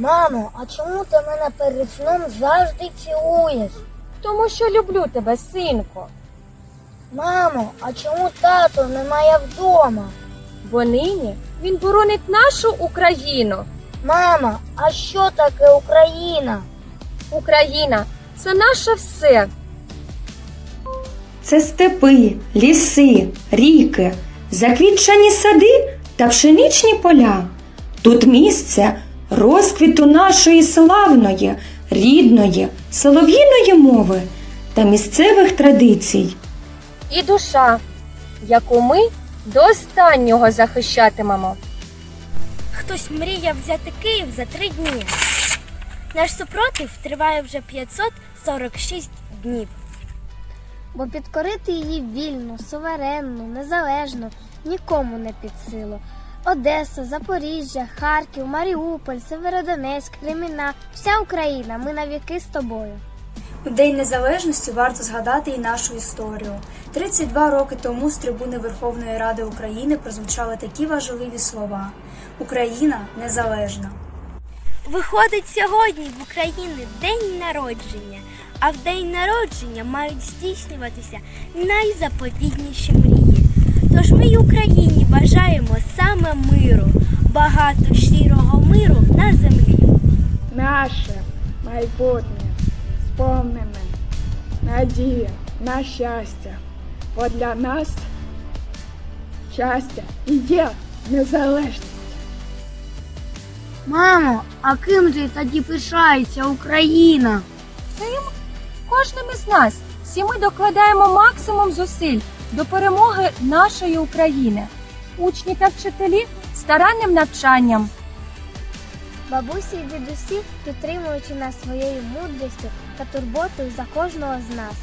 Мамо, а чому ти мене перед сном завжди цілуєш? Тому що люблю тебе, синку. Мамо, а чому тато немає вдома? Бо нині він боронить нашу Україну. Мама, а що таке Україна? Україна це наше все. Це степи, ліси, ріки, заквітчані сади та пшеничні поля. Тут місце розквіту нашої славної, рідної, солов'їної мови та місцевих традицій. І душа, яку ми до останнього захищатимемо. Хтось мріяв взяти Київ за три дні. Наш супротив триває вже 546 днів. Бо підкорити її вільну, суверенну, незалежну нікому не під силу. Одеса, Запоріжжя, Харків, Маріуполь, Северодонецьк, Креміна, вся Україна, ми навіки з тобою. У День Незалежності варто згадати і нашу історію. 32 роки тому з трибуни Верховної Ради України прозвучали такі важливі слова: Україна незалежна. Виходить сьогодні в Україні день народження, а в день народження мають здійснюватися найзаповітніші мрії. Тож ми й Україні бажаємо саме миру, багато щирого миру на землі. наше майбутнє, сповнене, надія на щастя. Бо для нас щастя і є незалежність. Мамо, а ким же тоді пишається Україна? Цим кожним із нас всі ми докладаємо максимум зусиль до перемоги нашої України. Учні та вчителі старанним навчанням. Бабусі і дідусі, підтримуючи нас своєю мудрістю та турботою за кожного з нас.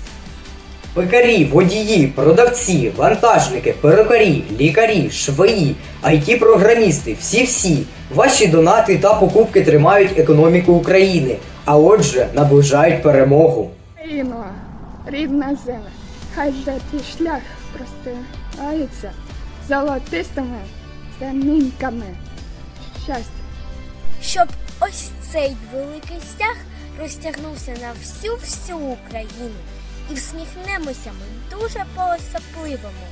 Пекарі, водії, продавці, вантажники, перукарі, лікарі, швеї, IT-програмісти, всі-всі. Ваші донати та покупки тримають економіку України, а отже, наближають перемогу. Україно, рідна земля, хай же твій шлях простирається золотистими заміньками щастя. Щоб ось цей великий стяг розтягнувся на всю всю Україну. І всміхнемося ми дуже по-особливому,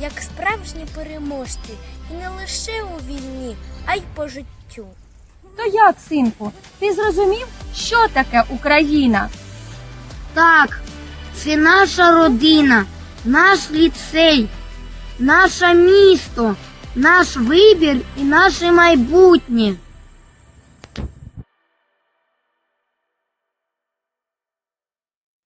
як справжні переможці, і не лише у війні, а й по життю. То як, синку, ти зрозумів, що таке Україна? Так, це наша родина, наш ліцей, наше місто, наш вибір і наше майбутнє.